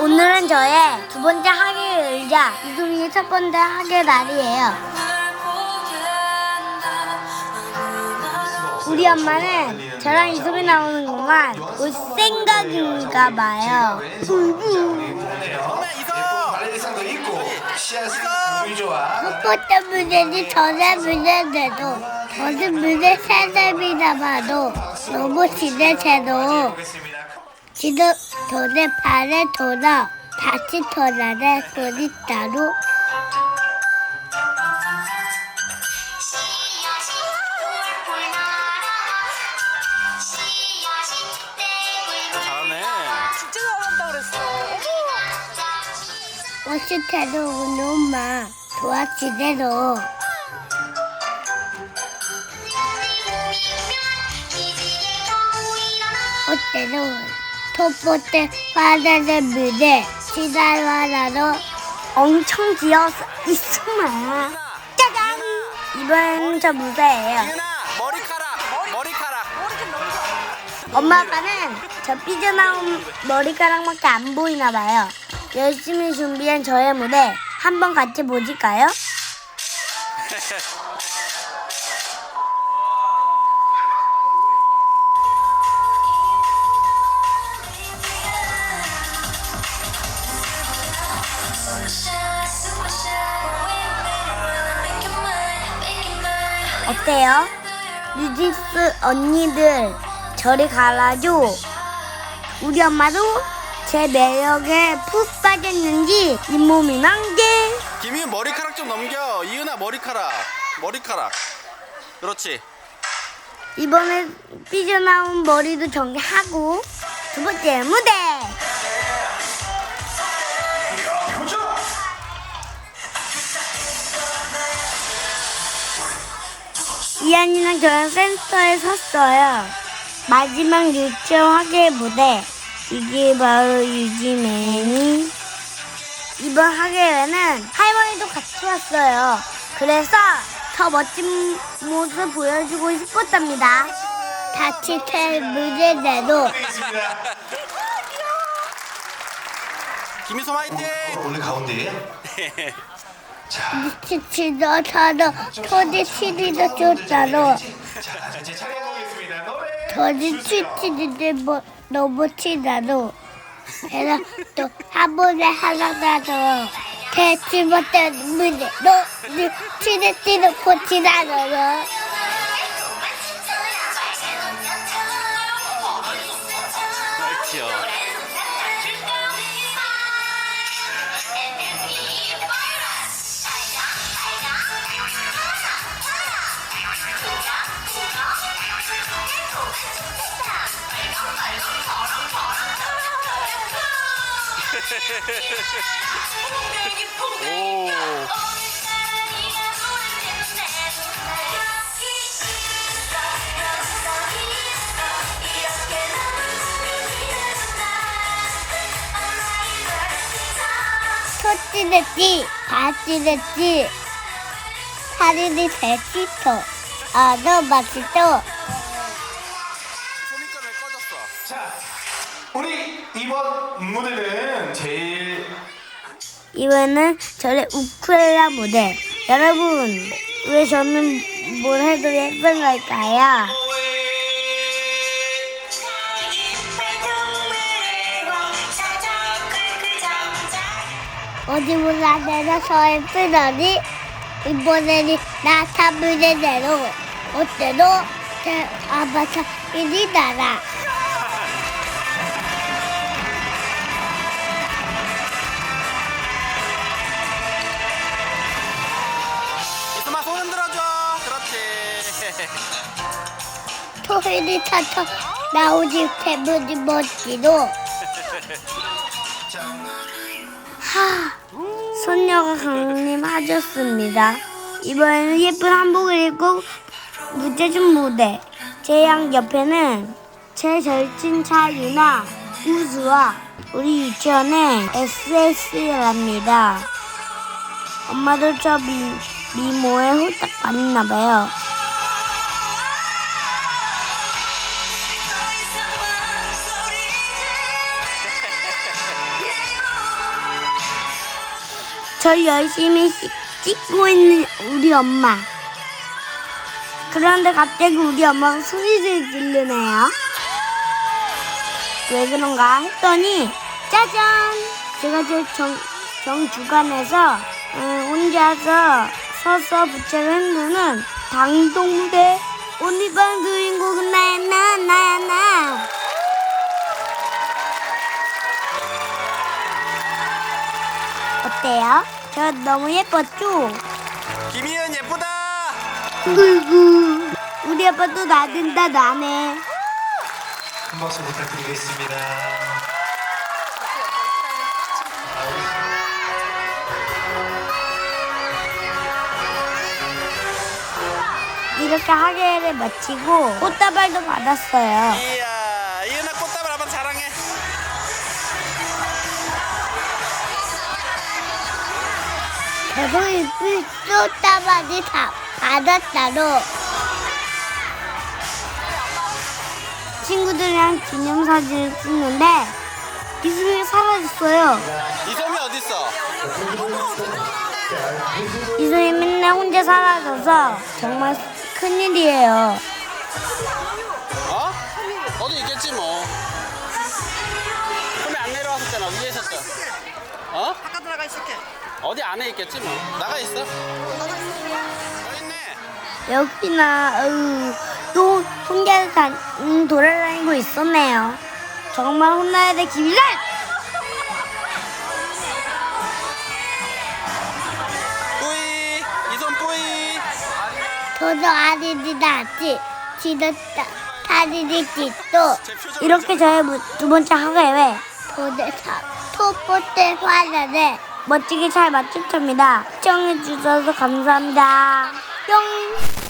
오늘은 저의 두 번째 학예의자 이수민이 첫 번째 학예 날이에요. 우리 엄마는 저랑 이수미 나오는 것만 올 생각인가 봐요. 번째 문제는 전에 문제인데도 저는 문제 세점이나 봐도 너무 지내채도 지금 돈에 발에 돌아 다시 돌아내 돈이 따로 잘하네. 진짜 잘한다 그랬어. 태도 우리 엄마 도와주대로 어때도 첫 번째 화자는 무대 지달화라로. 엄청 귀여워서 있으마 짜잔! 이번 저 무대예요. 머리카락 머리카락. 엄마 아빠는 저 삐져나온 머리카락밖에 안 보이나 봐요. 열심히 준비한 저의 무대 한번 같이 보실까요? 어때요? 뉴진스 언니들 저리 가라죠. 우리 엄마도 제 매력에 푹 빠졌는지 잇몸이 만개. 김이은 머리카락 좀 넘겨. 이은아 머리카락 머리카락. 그렇지. 이번에 삐져나온 머리도 정리하고 두 번째 무대. 이한이랑 저는 센터에 섰어요. 마지막 유치원 학예 무대. 이게 바로 유지맨이. 이번 학예회는 할머니도 같이 왔어요. 그래서 더 멋진 모습 보여주고 싶었답니다. 다치 텔 무대대로 김희솜 화이팅. 원래 가운데 에 자, 치치도 저도 토지 치리도 줬다로 자 이제 차려보겠습니다 노래 토지 치치리도 뭐 너무 치다로 그래서 또 한 번에 하나라도 대치 못한 무대 너 치리치리 고치다로 그렇지 오. 토찌됐지 다찌됐지 살인이 대치토 아너 맛있어 2번 무대는 제일 이번은 저의 우쿨렐라 무대. 여러분, 왜 저는 뭘 해도 예쁜 걸까요? 어디 보다 내려서 예쁘더니 이번에는 나타 무대대로 어때도 제 아바타 이리 나라. 토해리 타타 나오지 태블릿 멋지도. 하 손녀가 강림하셨습니다. 이번에는 예쁜 한복을 입고 무대중 무대. 제 양 옆에는 제 절친 차 유나 우수와 우리 유치원의 SS랍니다. 엄마도 저 미, 미모에 홀딱 반했나봐요 절 열심히 씻- 씻고 있는 우리 엄마. 그런데 갑자기 우리 엄마가 소리를 지르네요. 왜 그런가 했더니 짜잔! 제가 제 정, 정주간에서 음, 혼자서 서서 부채를 흔드는 오늘 밤 주인공은 나야 나 나야 나 어때요? 저 너무 예뻤죠? 김희연 예쁘다. 으이구 우리 아빠도 나든다 나네 큰 박수 부탁드리겠습니다. 이렇게 하계를 마치고 꽃다발도 받았어요 이야, 대본이 꽃다발이 다 받았다로 친구들이랑 기념사진을 찍는데 이승이 사라졌어요 이솜이 어디 있어? 이승이 맨날 혼자 사라져서 정말 큰일이에요 어? 어디 있겠지 뭐. 손에 안 내려왔었잖아. 위에 있었어. 어? 아까 들어가 있을게. 어디 안에 있겠지 뭐. 나가 있어. 여기 있네. 역시나 으, 또 혼자 다, 음, 돌아다니고 있었네요. 정말 혼나야 될 기회를! 뿌이. 이솜 뿌이. 저도 아리지 나지 지렸다 타리지 짓도 이렇게 저의 무- 두 번째 학예회 도대사 토포테 화자를 멋지게 잘 마쳤답니다. 시청해주셔서 감사합니다. 뿅!